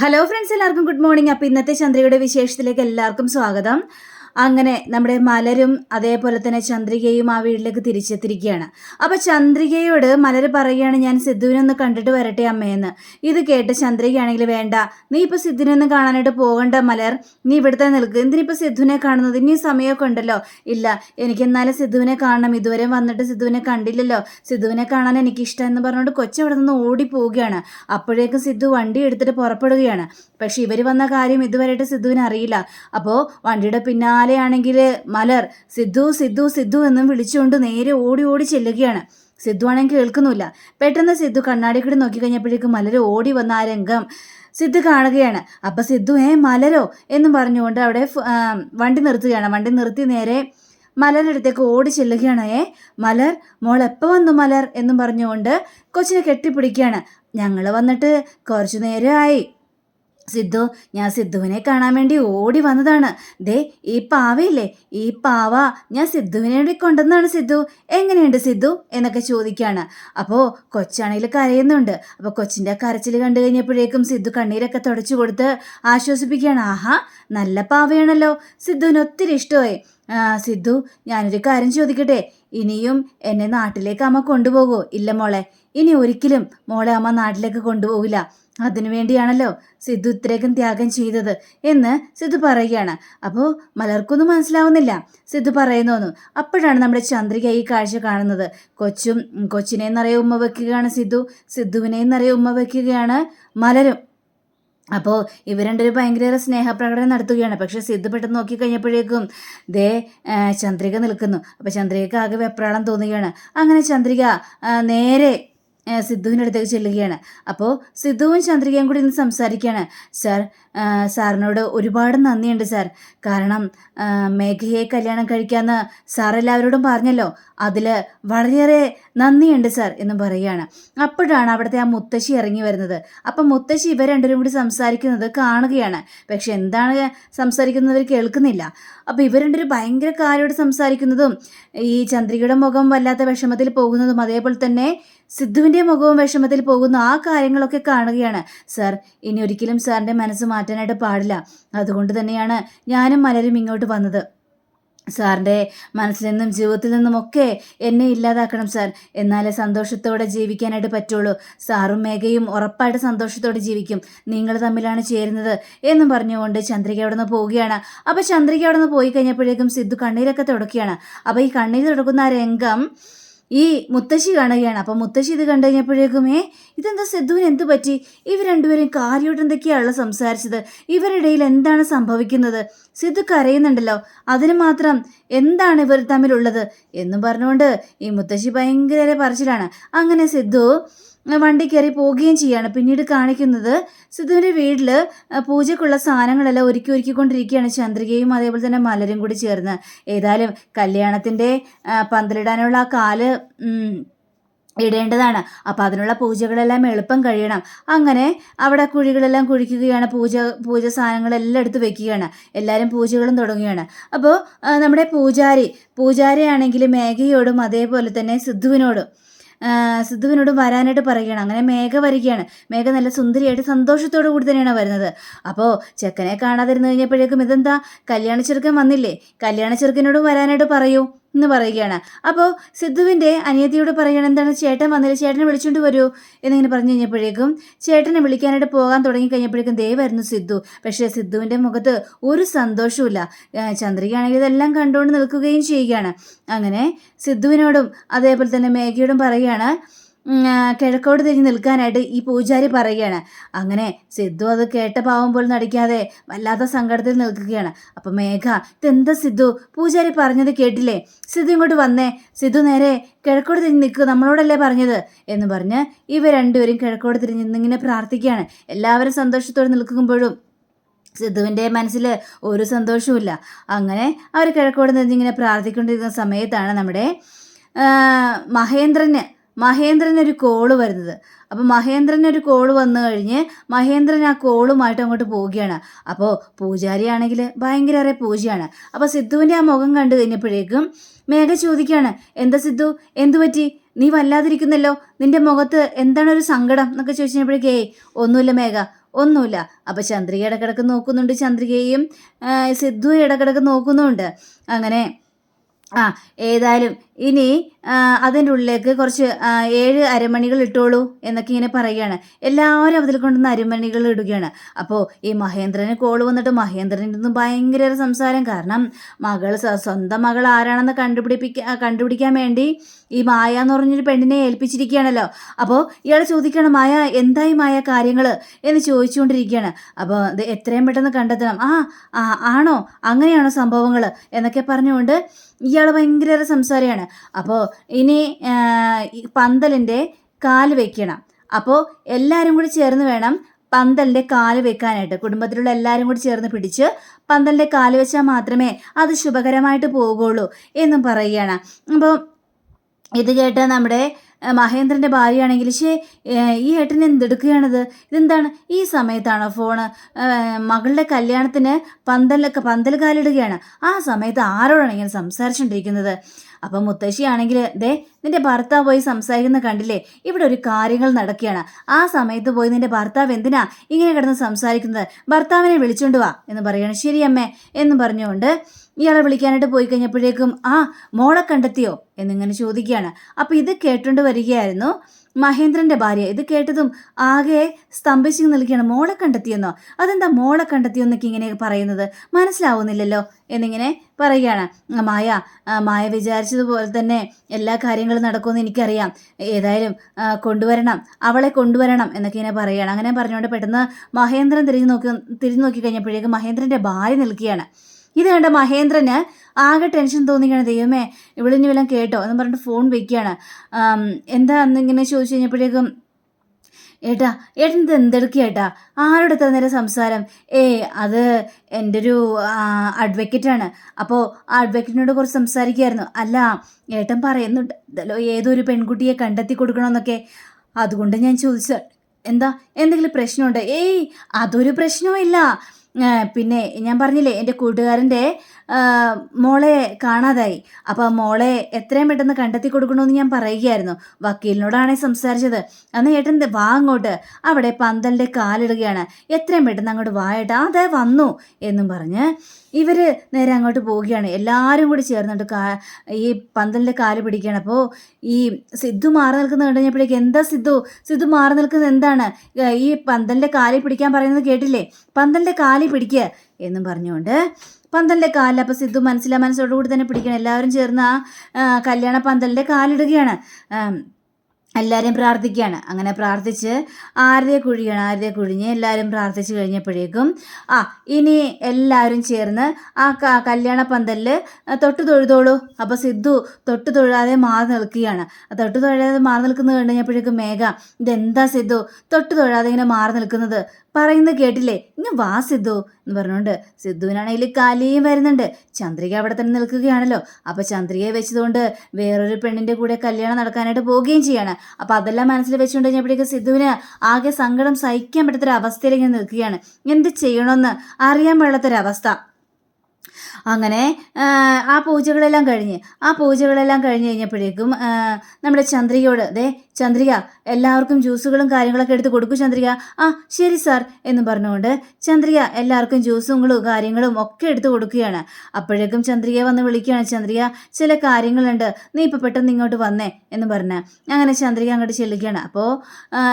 Hello friends എല്ലാവർക്കും good morning അപ്പോൾ ഇന്നത്തെ ചന്ദ്രയുടെ വിശേഷത്തിലേക്ക് എല്ലാവർക്കും സ്വാഗതം. അങ്ങനെ നമ്മുടെ മലരും അതേപോലെ തന്നെ ചന്ദ്രികയും ആ വീട്ടിലേക്ക് തിരിച്ചെത്തിരിക്കുകയാണ് അപ്പോൾ ചന്ദ്രികയോട് മലർ പറയുകയാണ് ഞാൻ സിദ്ധുവിനെ ഒന്ന് കണ്ടിട്ട് വരട്ടെ അമ്മയെന്ന് ഇത് കേട്ട് ചന്ദ്രികയാണെങ്കിൽ വേണ്ട നീ ഇപ്പോൾ സിദ്ധുവിനെ ഒന്ന് കാണാനായിട്ട് പോകണ്ട മലർ. നീ ഇവിടുത്തെ നിൽക്ക്. എന്തിനിപ്പോൾ സിദ്ധുവിനെ കാണുന്നത്? ഇനി സമയമൊക്കെ ഉണ്ടല്ലോ. ഇല്ല എനിക്ക് എന്നാലും സിദ്ധുവിനെ കാണണം. ഇതുവരെ വന്നിട്ട് സിദ്ധുവിനെ കണ്ടില്ലല്ലോ. സിദ്ധുവിനെ കാണാൻ എനിക്ക് ഇഷ്ടം എന്ന് പറഞ്ഞുകൊണ്ട് കൊച്ചവിടെ നിന്ന് ഓടി പോവുകയാണ്. അപ്പോഴേക്കും സിദ്ധു വണ്ടി എടുത്തിട്ട് പുറപ്പെടുകയാണ്. പക്ഷെ ഇവർ വന്ന കാര്യം ഇതുവരെയായിട്ട് സിദ്ധുവിന് അറിയില്ല. അപ്പോൾ വണ്ടിയുടെ പിന്നാലെയാണെങ്കിൽ മലർ സിദ്ധു സിദ്ധു സിദ്ധു എന്നും വിളിച്ചുകൊണ്ട് നേരെ ഓടി ഓടി ചെല്ലുകയാണ്. സിദ്ധു ആണെങ്കിൽ കേൾക്കുന്നില്ല. പെട്ടെന്ന് സിദ്ധു കണ്ണാടിക്കൂടി നോക്കിക്കഴിഞ്ഞപ്പോഴേക്കും മലർ ഓടി വന്ന ആ രംഗം സിദ്ധു കാണുകയാണ്. അപ്പം സിദ്ധു ഏ മലരോ? എന്നും പറഞ്ഞുകൊണ്ട് അവിടെ വണ്ടി നിർത്തുകയാണ്. വണ്ടി നിർത്തി നേരെ മലരടുത്തേക്ക് ഓടി ചെല്ലുകയാണ്. ഏ മലർ മോൾ എപ്പോൾ വന്നു മലർ? എന്നും പറഞ്ഞുകൊണ്ട് കൊച്ചിനെ കെട്ടിപ്പിടിക്കുകയാണ്. ഞങ്ങൾ വന്നിട്ട് കുറച്ചു നേരമായി സിദ്ധു ഞാൻ സിദ്ധുവിനെ കാണാൻ വേണ്ടി ഓടി വന്നതാണ്. ദേ ഈ പാവയില്ലേ? ഈ പാവ ഞാൻ സിദ്ധുവിനെ വേണ്ടി കൊണ്ടുവന്നാണ് സിദ്ധു? എങ്ങനെയുണ്ട് സിദ്ധു? എന്നൊക്കെ ചോദിക്കുകയാണ് അപ്പോൾ കൊച്ചാണെങ്കിൽ കരയുന്നുണ്ട്. അപ്പോൾ കൊച്ചിന്റെ കരച്ചിൽ കണ്ടു കഴിഞ്ഞപ്പോഴേക്കും സിദ്ധു കണ്ണീരൊക്കെ തുടച്ചു കൊടുത്ത് ആശ്വസിപ്പിക്കുകയാണ്. ആഹാ നല്ല പാവയാണല്ലോ. സിദ്ധുവിന് ഒത്തിരി ഇഷ്ടമായി. സിദ്ധു ഞാനൊരു കാര്യം ചോദിക്കട്ടെ? ഇനിയും എന്നെ നാട്ടിലേക്ക് അമ്മ കൊണ്ടുപോകുമോ ഇല്ല മോളെ. ഇനി ഒരിക്കലും മോളെ അമ്മ നാട്ടിലേക്ക് കൊണ്ടുപോകില്ല അതിനു വേണ്ടിയാണല്ലോ സിദ്ധു ഇത്രയ്ക്കും ത്യാഗം ചെയ്തത് എന്ന് സിദ്ധു പറയുകയാണ്. അപ്പോൾ മലർക്കൊന്നും മനസ്സിലാവുന്നില്ല. സിദ്ധു പറയുന്നു അപ്പോഴാണ് നമ്മുടെ ചന്ദ്രിക ഈ കാഴ്ച കാണുന്നത്. കൊച്ചും കൊച്ചിനെ നിറയെ ഉമ്മ വെക്കുകയാണ് സിദ്ധു. സിദ്ധുവിനെ നിറയെ ഉമ്മ വെക്കുകയാണ് മലരും. അപ്പോൾ ഇവർ രണ്ടുപേരും ഭയങ്കര സ്നേഹപ്രകടനം നടത്തുകയാണ്. പക്ഷേ സിദ്ധു പെട്ടെന്ന് നോക്കിക്കഴിഞ്ഞപ്പോഴേക്കും ദേ ചന്ദ്രിക നിൽക്കുന്നു. അപ്പോൾ ചന്ദ്രികക്ക് ആകെ വെപ്രാളം തോന്നുകയാണ്. അങ്ങനെ ചന്ദ്രിക നേരെ സിദ്ധുവിന്റെ അടുത്തേക്ക് ചെല്ലുകയാണ്. അപ്പോൾ സിദ്ധുവും ചന്ദ്രികയും കൂടി ഇന്ന് സംസാരിക്കുകയാണ്. സാർ സാറിനോട് ഒരുപാട് നന്ദിയുണ്ട് സാർ. കാരണം മേഘയെ കല്യാണം കഴിക്കാമെന്ന് സാർ എല്ലാവരോടും പറഞ്ഞല്ലോ. അതിൽ വളരെയേറെ നന്ദിയുണ്ട് സാർ എന്ന് പറയുകയാണ്. അപ്പോഴാണ് അവിടുത്തെ ആ മുത്തശ്ശി ഇറങ്ങി വരുന്നത്. അപ്പം മുത്തശ്ശി ഇവർ രണ്ടുപേരും കൂടി സംസാരിക്കുന്നത് കാണുകയാണ്. പക്ഷെ എന്താണ് സംസാരിക്കുന്നവർ കേൾക്കുന്നില്ല. അപ്പോൾ ഇവർ രണ്ടുപേരും ഭയങ്കര കാര്യമായിട്ട് സംസാരിക്കുന്നതും ഈ ചന്ദ്രികയുടെ മുഖം വല്ലാത്ത വിഷമത്തിൽ പോകുന്നതും അതേപോലെ തന്നെ സിദ്ധുവിന്റെ മുഖവും വിഷമത്തിൽ പോകുന്ന ആ കാര്യങ്ങളൊക്കെ കാണുകയാണ്. സാർ ഇനി ഒരിക്കലും സാറിന്റെ മനസ്സ് മാറ്റാനായിട്ട് പാടില്ല. അതുകൊണ്ട് തന്നെയാണ് ഞാനും മലരും ഇങ്ങോട്ട് വന്നത്. സാറിന്റെ മനസ്സിൽ നിന്നും ജീവിതത്തിൽ നിന്നും ഒക്കെ എന്നെ ഇല്ലാതാക്കണം സാർ. എന്നാലേ സന്തോഷത്തോടെ ജീവിക്കാനായിട്ട് പറ്റുള്ളൂ. സാറും മേഘയും ഉറപ്പായിട്ട് സന്തോഷത്തോടെ ജീവിക്കും. നിങ്ങൾ തമ്മിലാണ് ചേരുന്നത് എന്നും പറഞ്ഞുകൊണ്ട് ചന്ദ്രിക അവിടെ നിന്ന് പോവുകയാണ്. അപ്പോൾ ചന്ദ്രിക അവിടെ നിന്ന് പോയി കഴിഞ്ഞപ്പോഴേക്കും സിദ്ധു കണ്ണീരൊക്കെ തുടക്കുകയാണ്. അപ്പോൾ ഈ കണ്ണീർ തുടക്കുന്ന ആ രംഗം ഈ മുത്തശ്ശി കാണുകയാണ്. അപ്പം മുത്തശ്ശി ഇത് കണ്ടു കഴിഞ്ഞപ്പോഴേക്കും ഏ ഇതെന്താ സിദ്ധുവിന് എന്ത് പറ്റി? ഇവർ രണ്ടുപേരും കാര്യമായിട്ട് എന്തൊക്കെയാണല്ലോ സംസാരിച്ചത്? ഇവരിടയിൽ എന്താണ് സംഭവിക്കുന്നത്? സിദ്ധു കരയുന്നുണ്ടല്ലോ. അതിന് മാത്രം എന്താണ് ഇവർ തമ്മിലുള്ളത്? എന്നും പറഞ്ഞുകൊണ്ട് ഈ മുത്തശ്ശി ഭയങ്കര പറച്ചിലാണ്. അങ്ങനെ സിദ്ധു വണ്ടി കയറി പോവുകയും ചെയ്യാണ്. പിന്നീട് കാണിക്കുന്നത് സിദ്ധുവിന്റെ വീട്ടിൽ പൂജയ്ക്കുള്ള സാധനങ്ങളെല്ലാം ഒരുക്കി ഒരുക്കിക്കൊണ്ടിരിക്കുകയാണ് ചന്ദ്രികയും അതേപോലെ തന്നെ മലരും കൂടി ചേർന്ന്. ഏതായാലും കല്യാണത്തിന്റെ പന്തലിടാനുള്ള ആ കാൽ ഇടേണ്ടതാണ്. അപ്പോൾ അതിനുള്ള പൂജകളെല്ലാം എളുപ്പം കഴിയണം. അങ്ങനെ അവിടെ കുഴികളെല്ലാം കുഴിക്കുകയാണ് പൂജ പൂജ സാധനങ്ങളെല്ലാം എടുത്ത് വെക്കുകയാണ്. എല്ലാവരും പൂജകളും തുടങ്ങുകയാണ്. അപ്പോൾ നമ്മുടെ പൂജാരി പൂജാരിയാണെങ്കിൽ മേഘയോടും അതേപോലെ തന്നെ സിദ്ധുവിനോടും സിദ്ധുവിനോടും വരാനായിട്ട് പറയുകയാണ്. അങ്ങനെ മേഘ വരികയാണ്. മേഘ നല്ല സുന്ദരിയായിട്ട് സന്തോഷത്തോടു കൂടി തന്നെയാണ് വരുന്നത്. അപ്പോൾ ചെക്കനെ കാണാതിരുന്ന് കഴിഞ്ഞപ്പോഴേക്കും ഇതെന്താ? കല്യാണ ചെറുക്കൻ വന്നില്ലേ? കല്യാണ ചെറുക്കനോടും വരാനായിട്ട് പറയൂ. എന്ന് പറയുകയാണ്. അപ്പോൾ സിദ്ധുവിന്റെ അനിയത്തിയോട് പറയുകയാണ് എന്താണ് ചേട്ടൻ വന്നില്ല? ചേട്ടനെ വിളിച്ചുകൊണ്ട് വരൂ. എന്നിങ്ങനെ പറഞ്ഞു കഴിഞ്ഞപ്പോഴേക്കും ചേട്ടനെ വിളിക്കാനായിട്ട് പോകാൻ തുടങ്ങി കഴിഞ്ഞപ്പോഴേക്കും ദേ വരുന്നു സിദ്ധു. പക്ഷേ സിദ്ധുവിന്റെ മുഖത്ത് ഒരു സന്തോഷവുമില്ല. ചന്ദ്രികയാണെങ്കിൽ ഇതെല്ലാം കണ്ടുകൊണ്ട് നിൽക്കുകയും ചെയ്യുകയാണ്. അങ്ങനെ സിദ്ധുവിനോടും അതേപോലെ തന്നെ മേഘയോടും പറയുകയാണ് കിഴക്കോട്ട് തിരിഞ്ഞ് നിൽക്കാനായിട്ട് ഈ പൂജാരി പറയുകയാണ്. അങ്ങനെ സിദ്ധു അത് കേട്ട പാവം പോലും നടിക്കാതെ വല്ലാത്ത സങ്കടത്തിൽ നിൽക്കുകയാണ്. അപ്പം മേഘ ഇതെന്താ സിദ്ധു? പൂജാരി പറഞ്ഞത് കേട്ടില്ലേ? സിദ്ധു ഇങ്ങോട്ട് വന്നേ. സിദ്ധു നേരെ കിഴക്കോട്ട് തിരിഞ്ഞ് നിൽക്കുക നമ്മളോടല്ലേ പറഞ്ഞത്? എന്ന് പറഞ്ഞ് ഇവ രണ്ടുപേരും കിഴക്കോട്ട് തിരിഞ്ഞ് നിന്നിങ്ങനെ പ്രാർത്ഥിക്കുകയാണ്. എല്ലാവരും സന്തോഷത്തോടെ നിൽക്കുമ്പോഴും സിദ്ധുവിന്റെ മനസ്സിൽ ഒരു സന്തോഷവുമില്ല. അങ്ങനെ അവർ കിഴക്കോട് നിന്നിങ്ങനെ പ്രാർത്ഥിക്കൊണ്ടിരിക്കുന്ന സമയത്താണ് നമ്മുടെ മഹേന്ദ്രന് മഹേന്ദ്രനൊരു കോൾ വരുന്നത്. അപ്പോൾ മഹേന്ദ്രന് ഒരു കോൾ വന്നു കഴിഞ്ഞ് മഹേന്ദ്രൻ ആ കോളുമായിട്ട് അങ്ങോട്ട് പോവുകയാണ്. അപ്പോൾ പൂജാരിയാണെങ്കിൽ ഭയങ്കര പൂജയാണ്. അപ്പോൾ സിദ്ധുവിന്റെ ആ മുഖം കണ്ടു കഴിഞ്ഞപ്പോഴേക്കും മേഘ ചോദിക്കുകയാണ് എന്താ സിദ്ധു? എന്തു പറ്റി? നീ വല്ലാതിരിക്കുന്നല്ലോ? നിന്റെ മുഖത്ത് എന്താണ് ഒരു സങ്കടം? എന്നൊക്കെ ചോദിച്ചപ്പോഴേക്കേ ഒന്നുമില്ല മേഘ ഒന്നുമില്ല. അപ്പോൾ ചന്ദ്രിക ഇടക്കിടക്ക് നോക്കുന്നുണ്ട് ചന്ദ്രികയും സിദ്ധു ഇടക്കിടക്ക് നോക്കുന്നുണ്ട്. അങ്ങനെ ആ ഏതായാലും ഇനി അതിന്റെ ഉള്ളിലേക്ക് കുറച്ച് ഏഴ് അരമണികൾ ഇട്ടോളൂ എന്നൊക്കെ ഇങ്ങനെ പറയുകയാണ്. എല്ലാവരും അതിൽ കൊണ്ടുവന്ന് അരമണികൾ ഇടുകയാണ്. അപ്പോൾ ഈ മഹേന്ദ്രന് കോൾ വന്നിട്ട് മഹേന്ദ്രന്റെ ഒന്നും ഭയങ്കര സംസാരം. കാരണം മകൾ സ്വ- സ്വന്തം മകൾ ആരാണെന്ന് കണ്ടുപിടിപ്പിക്കാൻ കണ്ടുപിടിക്കാൻ വേണ്ടി ഈ മായ എന്ന് പറഞ്ഞൊരു പെണ്ണിനെ ഏൽപ്പിച്ചിരിക്കുകയാണല്ലോ. അപ്പോൾ ഇയാൾ ചോദിക്കണം മായ എന്തായി മായ കാര്യങ്ങൾ എന്ന് ചോദിച്ചുകൊണ്ടിരിക്കുകയാണ്. അപ്പോൾ ഇത് എത്രയും പെട്ടെന്ന് കണ്ടെത്തണം. ആ ആണോ? അങ്ങനെയാണോ സംഭവങ്ങൾ എന്നൊക്കെ പറഞ്ഞുകൊണ്ട് ഇയാൾ ഭയങ്കര സംസാരമാണ് അപ്പോൾ ഇനി പന്തലിന്റെ കാൽ വെക്കണം. അപ്പോൾ എല്ലാവരും കൂടി ചേർന്ന് വേണം പന്തലിന്റെ കാൽ വെക്കാനായിട്ട്. കുടുംബത്തിലുള്ള എല്ലാവരും കൂടി ചേർന്ന് പിടിച്ച് പന്തലിന്റെ കാൽ വെച്ചാൽ മാത്രമേ അത് ശുഭകരമായിട്ട് പോകുള്ളൂ എന്നും പറയുകയാണ്. അപ്പോൾ ഇത് കേട്ട് നമ്മുടെ മഹേന്ദ്രന്റെ ഭാര്യയാണെങ്കിൽ ശേ ഈ ഏട്ടൻ എന്തെടുക്കുകയാണിത്? ഇതെന്താണ്? ഈ സമയത്താണ് ഫോണ്? മകളുടെ കല്യാണത്തിന് പന്തലൊക്കെ പന്തൽ കാലിടുകയാണ്. ആ സമയത്ത് ആരോടാണ് ഇങ്ങനെ സംസാരിച്ചുകൊണ്ടിരിക്കുന്നത് അപ്പം മുത്തശ്ശിയാണെങ്കിൽ ദേ നിന്റെ ഭർത്താവ് പോയി സംസാരിക്കുന്ന കണ്ടില്ലേ? ഇവിടെ ഒരു കാര്യങ്ങൾ നടക്കുകയാണ്. ആ സമയത്ത് പോയി നിന്റെ ഭർത്താവ് എന്തിനാ ഇങ്ങനെ കിടന്ന് സംസാരിക്കുന്നത്? ഭർത്താവിനെ വിളിച്ചോണ്ട് വാ എന്ന് പറയാണ്. ശരി അമ്മേ എന്ന് പറഞ്ഞുകൊണ്ട് ഇയാളെ വിളിക്കാനായിട്ട് പോയി കഴിഞ്ഞപ്പോഴേക്കും ആ മോളെ കണ്ടെത്തിയോ? എന്നിങ്ങനെ ചോദിക്കുകയാണ്. അപ്പോൾ ഇത് കേട്ടുകൊണ്ട് വരികയായിരുന്നു. മഹേന്ദ്രന്റെ ഭാര്യ. ഇത് കേട്ടതും ആകെ സ്തംഭിച്ചു നിൽക്കുകയാണ്. മോളെ കണ്ടെത്തിയെന്നോ? അതെന്താ മോളെ കണ്ടെത്തിയെന്നൊക്കെ ഇങ്ങനെ പറയുന്നത്? മനസ്സിലാവുന്നില്ലല്ലോ? എന്നിങ്ങനെ പറയുകയാണ്. മായ മായ വിചാരിച്ചതുപോലെ തന്നെ എല്ലാ കാര്യങ്ങളും നടക്കുമെന്ന് എനിക്കറിയാം. ഏതായാലും കൊണ്ടുവരണം. അവളെ കൊണ്ടുവരണം എന്നൊക്കെ ഇങ്ങനെ പറയുകയാണ്. അങ്ങനെ പറഞ്ഞുകൊണ്ട് പെട്ടെന്ന് മഹേന്ദ്രൻ തിരിഞ്ഞു നോക്കി തിരിഞ്ഞു നോക്കി കഴിഞ്ഞപ്പോഴേക്കും മഹേന്ദ്രന്റെ ഭാര്യ നിൽക്കുകയാണ്. ഇത് കണ്ട മഹേന്ദ്രന് ആകെ ടെൻഷൻ തോന്നിക്കണം ദൈവമേ ഇവളിനി വല്ലതും കേട്ടോ എന്ന് പറഞ്ഞിട്ട് ഫോൺ വെക്കുകയാണ്. എന്താ ഇങ്ങനെ ചോദിച്ചു കഴിഞ്ഞപ്പോഴേക്കും ഏട്ടാ ഏട്ടൻ ഇത് എന്തെടുക്കുക ഏട്ടാ? ആരോട് എത്ര നേരം സംസാരം? ഏ അത് എന്റെ ഒരു അഡ്വക്കേറ്റാണ് അപ്പോൾ ആ അഡ്വക്കേറ്റിനോട് കുറച്ച് സംസാരിക്കുമായിരുന്നു അല്ല ഏട്ടൻ പറയുന്നുണ്ടല്ലോ ഏതൊരു പെൺകുട്ടിയെ കണ്ടെത്തി കൊടുക്കണമെന്നൊക്കെ. അതുകൊണ്ട് ഞാൻ ചോദിച്ച എന്താ എന്തെങ്കിലും പ്രശ്നമുണ്ട്? ഏയ് അതൊരു പ്രശ്നവും പിന്നെ ഞാൻ പറഞ്ഞില്ലേ എന്റെ കൂട്ടുകാരന്റെ മോളെ കാണാതായി. അപ്പോൾ മോളെ എത്രയും പെട്ടെന്ന് കണ്ടെത്തി കൊടുക്കണമെന്ന് ഞാൻ പറയുകയായിരുന്നു. വക്കീലിനോടാണേ സംസാരിച്ചത്. അന്ന് ഏട്ടൻ വാ അങ്ങോട്ട്. അവിടെ പന്തലിന്റെ കാലിടുകയാണ്. എത്രയും പെട്ടെന്ന് അങ്ങോട്ട് വാ ഏട്ടാ അതെ വന്നു എന്നും പറഞ്ഞ് ഇവർ നേരെ അങ്ങോട്ട് പോവുകയാണ്. എല്ലാവരും കൂടി ചേർന്നിട്ട് കാ ഈ പന്തലിന്റെ കാൽ പിടിക്കുകയാണ്. അപ്പോൾ ഈ സിദ്ധു മാറി നിൽക്കുന്നത് കഴിഞ്ഞപ്പോഴേക്ക് എന്താ സിദ്ധു? സിദ്ധു മാറി നിൽക്കുന്നത് എന്താണ്? ഈ പന്തലിന്റെ കാലിൽ പിടിക്കാൻ പറയുന്നത് കേട്ടില്ലേ? പന്തലിന്റെ കാലിൽ പിടിക്കുക എന്നും പറഞ്ഞുകൊണ്ട് പന്തലിന്റെ കാലിൽ അപ്പോൾ സിദ്ധു മനസ്സിലാ മനസ്സോടുകൂടി തന്നെ പിടിക്കണം. എല്ലാവരും ചേർന്ന് ആ കല്യാണ പന്തലിന്റെ കാലിടുകയാണ്. എല്ലാവരും പ്രാർത്ഥിക്കുകയാണ്. അങ്ങനെ പ്രാർത്ഥിച്ച് ആരതെ കുഴിയാണ് ആരതെ കുഴിഞ്ഞ് എല്ലാവരും പ്രാർത്ഥിച്ച് കഴിഞ്ഞപ്പോഴേക്കും ആ ഇനി എല്ലാവരും ചേർന്ന് ആ കല്യാണ പന്തലിൽ തൊട്ട് തൊഴുതോളൂ. അപ്പോൾ സിദ്ധു തൊട്ട് തൊഴാതെ മാറി നിൽക്കുകയാണ്. തൊട്ട് തൊഴാതെ മാറി നിൽക്കുന്നത് കണ്ടു കഴിഞ്ഞപ്പോഴേക്കും മേഘ ഇതെന്താ സിദ്ധു? തൊട്ട് തൊഴാതെ ഇങ്ങനെ മാറി നിൽക്കുന്നത്? പറയുന്നത് കേട്ടില്ലേ? ഇങ്ങ് വാ സിദ്ധു. എന്ന് പറഞ്ഞുകൊണ്ട് സിദ്ധുവിനാണെങ്കിൽ കാലിയും വരുന്നുണ്ട്. ചന്ദ്രിക അവിടെ തന്നെ നിൽക്കുകയാണല്ലോ. അപ്പോൾ ചന്ദ്രികയെ വെച്ചതുകൊണ്ട് വേറൊരു പെണ്ണിന്റെ കൂടെ കല്യാണം നടക്കാനായിട്ട് പോവുകയും ചെയ്യാണ്. അപ്പോൾ അതെല്ലാം മനസ്സിൽ വെച്ചുകൊണ്ട് കഴിഞ്ഞപ്പോഴേക്കും സിദ്ധുവിന് ആകെ സങ്കടം സഹിക്കാൻ പറ്റാത്തൊരു അവസ്ഥയിൽ നിൽക്കുകയാണ്. എന്ത് ചെയ്യണമെന്ന് അറിയാൻ പാടാത്തൊരവസ്ഥ അങ്ങനെ ആ, പൂജകളെല്ലാം കഴിഞ്ഞ് ആ പൂജകളെല്ലാം കഴിഞ്ഞ് കഴിഞ്ഞപ്പോഴേക്കും നമ്മുടെ ചന്ദ്രികയോട് ദേ ചന്ദ്രിക എല്ലാവർക്കും ജ്യൂസുകളും കാര്യങ്ങളൊക്കെ എടുത്ത് കൊടുക്കും ചന്ദ്രിക. ആ ശരി സാർ എന്ന് പറഞ്ഞുകൊണ്ട് ചന്ദ്രിക എല്ലാവർക്കും ജ്യൂസുകളും കാര്യങ്ങളും ഒക്കെ എടുത്ത് കൊടുക്കുകയാണ്. അപ്പോഴേക്കും ചന്ദ്രിക വന്ന് വിളിക്കുകയാണ് ചന്ദ്രിക ചില കാര്യങ്ങളുണ്ട്. നീ ഇപ്പോൾ പെട്ടെന്ന് ഇങ്ങോട്ട് വന്നേ എന്ന് പറഞ്ഞ്. അങ്ങനെ ചന്ദ്രിക അങ്ങോട്ട് ചെല്ലുകയാണ്. അപ്പോൾ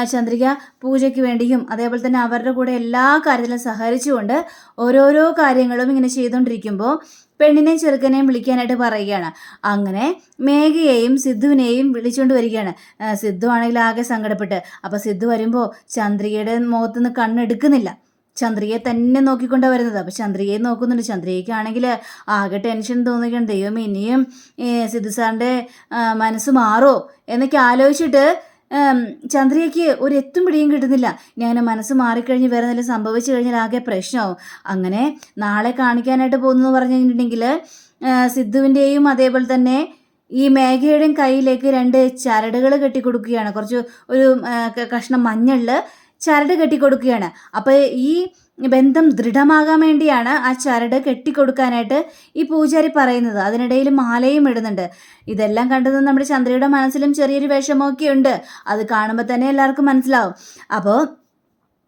ചന്ദ്രിക പൂജയ്ക്ക് വേണ്ടിയും അതേപോലെ തന്നെ അവരുടെ കൂടെ എല്ലാ കാര്യത്തിലും സഹകരിച്ചുകൊണ്ട് ഓരോരോ കാര്യങ്ങളും ഇങ്ങനെ ചെയ്തുകൊണ്ടിരിക്കുമ്പോൾ പെണ്ണിനെയും ചെറുക്കനെയും വിളിക്കാനായിട്ട് പറയുകയാണ്. അങ്ങനെ മേഘയെയും സിദ്ധുവിനെയും വിളിച്ചുകൊണ്ട് വരികയാണ്. സിദ്ധു ആണെങ്കിൽ ആകെ സങ്കടപ്പെട്ട്. അപ്പോൾ സിദ്ധു വരുമ്പോൾ ചന്ദ്രികയുടെ മുഖത്തുനിന്ന് കണ്ണെടുക്കുന്നില്ല. ചന്ദ്രികയെ തന്നെ നോക്കിക്കൊണ്ടാണ് വരുന്നത്. അപ്പോൾ ചന്ദ്രികയെ നോക്കുന്നുണ്ട്. ചന്ദ്രികയ്ക്കാണെങ്കിൽ ആകെ ടെൻഷൻ തോന്നുകയാണ് ദൈവം ഇനിയും സിദ്ധു സാറിന്റെ മനസ്സ് മാറോ എന്നൊക്കെ ആലോചിച്ചിട്ട് ചന്ദ്രികയ്ക്ക് ഒരു എത്തും പിടിയും കിട്ടുന്നില്ല. ഞാൻ മനസ്സ് മാറിക്കഴിഞ്ഞ് വേറെ എന്തെങ്കിലും സംഭവിച്ചു കഴിഞ്ഞാൽ ആകെ പ്രശ്നമാവും. അങ്ങനെ നാളെ കാണിക്കാനായിട്ട് പോകുന്നു പറഞ്ഞു കഴിഞ്ഞിട്ടുണ്ടെങ്കിൽ സിദ്ധുവിന്റെയും അതേപോലെ തന്നെ ഈ മേഘയുടെയും കയ്യിലേക്ക് രണ്ട് ചരടുകൾ കെട്ടിക്കൊടുക്കുകയാണ്. കുറച്ച് ഒരു കഷ്ണം മഞ്ഞളിൽ ചരട് കെട്ടിക്കൊടുക്കുകയാണ്. അപ്പോൾ ഈ ബന്ധം ദൃഢമാകാൻ വേണ്ടിയാണ് ആ ചരട് കെട്ടിക്കൊടുക്കാനായിട്ട് ഈ പൂജാരി പറയുന്നത്. അതിനിടയിൽ മാലയും ഇടുന്നുണ്ട്. ഇതെല്ലാം കണ്ടത് നമ്മുടെ ചന്ദ്രയുടെ മനസ്സിലും ചെറിയൊരു വിഷമമൊക്കെ ഉണ്ട് അത് കാണുമ്പോൾ തന്നെ എല്ലാവർക്കും മനസ്സിലാവും. അപ്പോൾ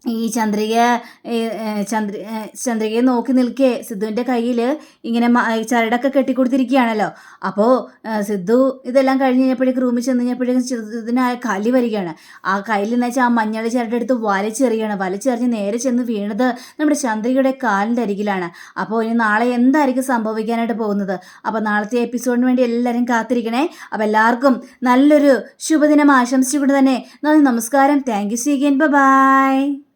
ഈ ചന്ദ്രിക ചന്ദ്രി ചന്ദ്ര ചന്ദ്രികയെ നോക്കി നിൽക്കേ. സിദ്ധുവിന്റെ കയ്യിൽ ഇങ്ങനെ ചരടൊക്കെ കെട്ടിക്കൊടുത്തിരിക്കുകയാണല്ലോ. അപ്പോൾ സിദ്ധു ഇതെല്ലാം കഴിഞ്ഞ് കഴിഞ്ഞപ്പോഴേക്ക് റൂമിൽ ചെന്ന് കഴിഞ്ഞപ്പോഴേക്കും ആ കലി വരികയാണ്. ആ കയ്യിൽ എന്ന് വെച്ചാൽ ആ മഞ്ഞൾ ചരടെടുത്ത് വലിച്ചെറിയാണ്. വലിച്ചെറിഞ്ഞ് നേരെ ചെന്ന് വീണത് നമ്മുടെ ചന്ദ്രികയുടെ കാലിന്റെ അരികിലാണ്. അപ്പോൾ ഇനി നാളെ എന്തായിരിക്കും സംഭവിക്കാനായിട്ട് പോകുന്നത്? അപ്പോൾ നാളത്തെ എപ്പിസോഡിന് വേണ്ടി എല്ലാവരും കാത്തിരിക്കണേ. അപ്പോൾ എല്ലാവർക്കും നല്ലൊരു ശുഭദിനം ആശംസിച്ചുകൊണ്ട് തന്നെ നന്ദി നമസ്കാരം. Thank you see again. Bye.